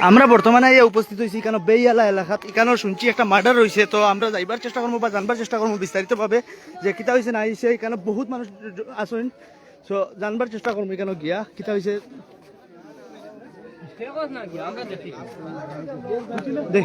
আমরা বর্তমানে এই উপস্থিত হয়েছি কেন বেইয়ালা এলাকাত। এখানেও শুনছি একটা মার্ডার হয়েছে তো আমরা যাইবার চেষ্টা করব বা জানবার চেষ্টা করব বিস্তারিত ভাবে যে কিতা হয়েছে না হয়েছে এখানে বহুত মানুষ আসেন সো জানবার চেষ্টা করব এখানে গিয়া, কিতা হয়েছে দেখ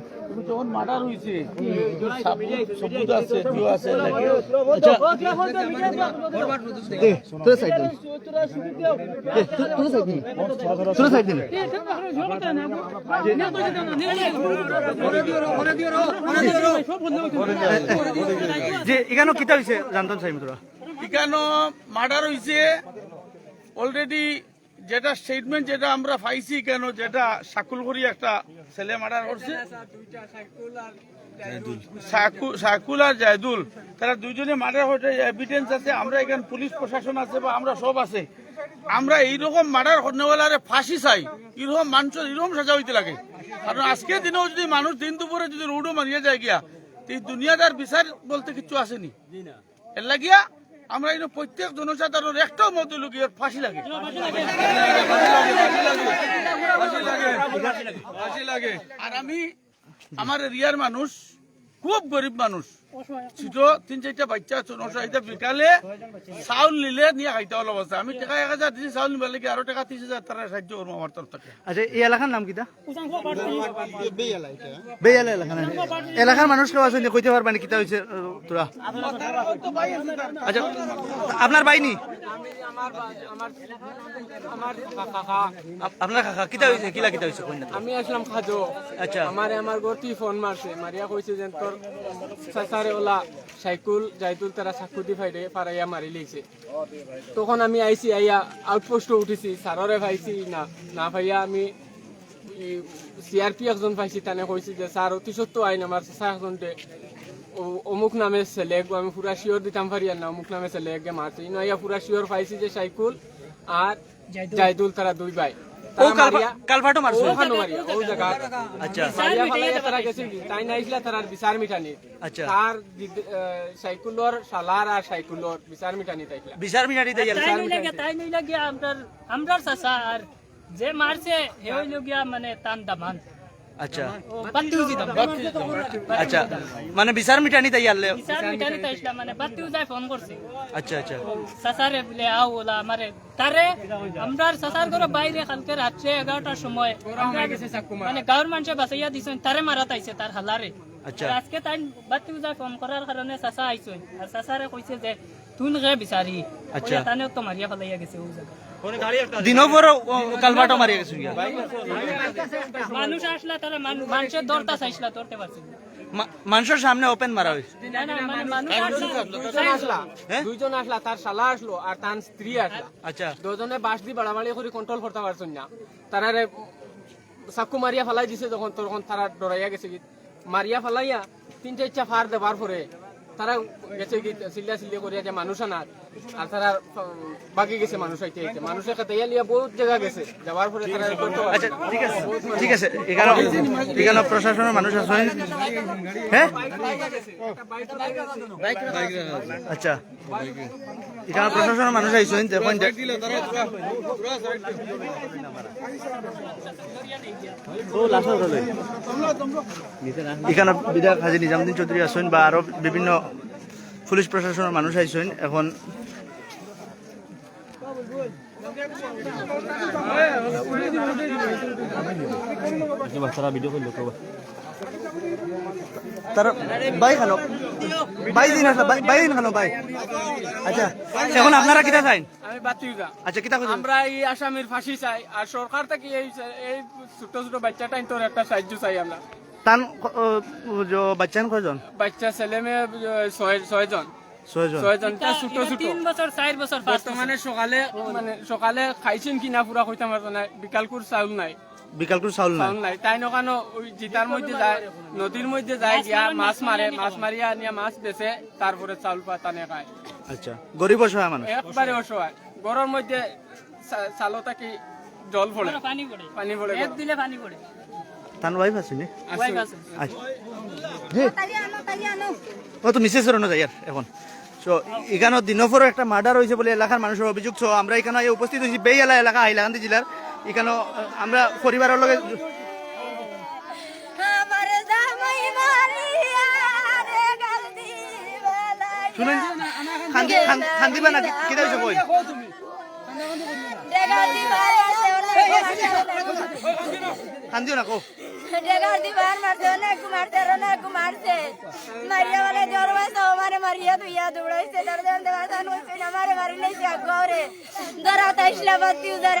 যখন মার্ডার হয়েছে সবুজ আছে জিও আছে আচ্ছা দে যে এখানে কিতা হইছে জানতাম এখানে মার্ডার হয়েছে অলরেডি যেটা স্টেটমেন্ট যেটা আমরা পাইছি কেন যেটা সাকুল করি একটা ছেলে মার্ডার করছে? সাকু- সাকুল আর জায়দুল। তারা দুইজনে মার্ডার হয়েছে এভিডেন্স আছে আমরা এখানে পুলিশ প্রশাসন আছে বা আমরা সব আছে। আমরা এইরকম মার্ডার হনেওয়ালারে ফাঁসি চাই। এরকম মানুষের এরকম সাজা হইতে লাগে। কারণ আজকের দিনেও যদি মানুষ দিন দুপুরে যদি রোডও মারিয়ে যায় গিয়া তো এই দুনিয়াদার বিচার বলতে কিছু আসেনি। এর লাগিয়া আমরা এই প্রত্যেক জনসাধারণের একটাও মধ্যে লুকিয়ে ফাঁসি লাগে ফাঁসি লাগে। আর আমি, আমার এরিয়ার মানুষ, খুব গরিব মানুষ ছোট তিন চারটা বাচ্চা আছে নশাইটা বিকালে চাউল নিলে নিয়ে খাইতে হল অবস্থা আমি টাকা এক হাজার দিয়েছি চাউল নিবার লাগে আরও টাকা ত্রিশ হাজার তারা সাহায্য করব আমার তরফ থেকে আচ্ছা এই এলাকার নাম কিতা বেয়ালা এলাকা এলাকার মানুষ কেউ আছে কইতে পারবেন কিতা হইছে আহ, তোরা আচ্ছা আপনার বাইনি আপ- আপনার কাকা কিতা হইছে কিলা কিতা হইছে কইনা আমি আসলাম খাজো। আচ্ছা। আমারে আমার গতি ফোন মারছে মারিয়া কইছে যে তোর ওলা সাইকুল তারা ফাইডে পারাইয়া মারি লইছে তখন আমি আইছি আইয়া আউটপোস্টে উঠেছি সাররে পাইছি না না পাইয়া আমি সিআরপি একজন পাইছি তানে কইছি যে স্যার অতি সত্য আইন আমার একজনটে অমুক নামে ছেলে আমি পুরা শিওর দিতাম পারি আর না অমুক নামে ছেলে এগে মারছে ইনো আইয়া পুরা শিওর পাইছি যে সাইকুল আর জাইদুল তারা দুই ভাই। ও তারা কালভাটো মারছো। ওখানে মারি ও জায়গা আচ্ছা। মারিয়া ফালাইয়া তারা গেছে তাই তাই আইছলা তারার বিচার মিটানি। আচ্ছা। তার সাইকুলর শালার আর সাইকুলর বিচার মিটানি তাইলা বিচার মিনারি তাইলা তাই নইলে গিয়া তাই নইলে গিয়া আমরার আমরার চাচা আর যে মারছে হে হইল গিয়া মানে তান দামান। আচ্ছা। ও বাতি আচ্ছা। মানে বিচার মিটানি তাই আনলে বিচার মিটানি তাইছিলা মানে ফোন করছে। আচ্ছা আচ্ছা। বলে আও ওলা আমারে তারে আমরার চাচার ঘর বাইরে কালকে রাত্রে এগারোটার সময় মানে গাঁৱৰ মানুষে বাঁচাইয়া দিছেন তারে মারা তাইছে তার হালারে। আচ্ছা। আজকে তাই বাতি ফোন করার কারণে চাচা আইছেন আর চাচারে কইছে যে তুই গে বিচারি আচ্ছা। তানেও তো মারিয়া ফেলাইয়া গেছে ও জায়গা দিনও পর কালভাটো মারি গেছে মানুষ আসলা তারা মানুষের দরটা চাইছিলা ধরতে পারছি মানুষের সামনে ওপেন মারা হয়েছে না, না, মানে মানুষ আসলা, দুইজন আসলা তার শালা আসলো আর তার স্ত্রী আসলা। আচ্ছা। দুজনে বাস দি বাড়াবাড়ি করে কন্ট্রোল করতে পারছেন না। তারারে চাকু মারিয়া ফেলাই দিছে যখন তখন তারা ডরাইয়া গেছে কি মারিয়া ফেলাইয়া তিনটা ইচ্ছা ফার দেবার পরে তারা গেছে চিল্লা চিল্লি করিয়া যে মানুষ আনার আর তারা বাকি গেছে মানুষ আইতে আইতে। মানুষের কাছে লিয়া বহুত জায়গা গেছে। যাওয়ার পরে তারা আচ্ছা ঠিক আছে ঠিক আছে এখানে এখানে প্রশাসনের মানুষ আছে। হ্যাঁ? আচ্ছা। এখানে প্রশাসনের মানুষ আইসেন দেখুন এখানে বিধায়ক হাজি নিজামুদ্দিন চৌধুরী আছেন বা আরও বিভিন্ন পুলিশ প্রশাসনের মানুষ আইসেন। এখন তার বাই খানো বাই দিন আসলো বাই- বাই দিন খানো বাই। আচ্ছা এখন আপনারা কিটা চাইন? আমি বাতিউজা আচ্ছা কিটা আমরা এই আসামির ফাঁসি চাই আর সরকার থেকে এই এই ছোট ছোট তোর একটা সাহায্য চাই আমরা। তান বাচ্চান কয়জন? বাচ্চা ছেলে মেয়ে ছয় ছয়জন। সকালে মানে সকালে খাইছেন কিনা পুরা কইতাম পারতো না বিকালকুর চাউল নাই। বিকালকুর চাউল নাই। চাউল নাই। তাই নকানো ওই জিতার মধ্যে যায় নদীর মধ্যে যায় গিয়া মাছ মারে মাছ মারিয়া নিয়ে মাছ বেচে তারপরে চাউল পাতানে খায়। আচ্ছা গরিব অসহায় মানুষ একবারে অসহায় গরমের মধ্যে থাকি জল পড়ে পানি পড়ে পানি পড়ে এক দিলে পানি পড়ে তার ওয়াইফ আছে নি? ওয়াইফ আছে। আচ্ছা। ও তো মিসেস রনো আর এখন। সো এখানে দিনপরও একটা মার্ডার হয়েছে বলে এলাকার মানুষের অভিযোগ সো আমরা এখানে উপস্থিত হয়েছি বেইয়ালা এলাকা হাইলাকান্দি জেলার এখানে আমরা পরিবারের লগে শুনেন খান্দিবা না কেটে হয়েছে বই কান্দিও না কো মারিয়া দুইয়া দৌড়াইছে ধরা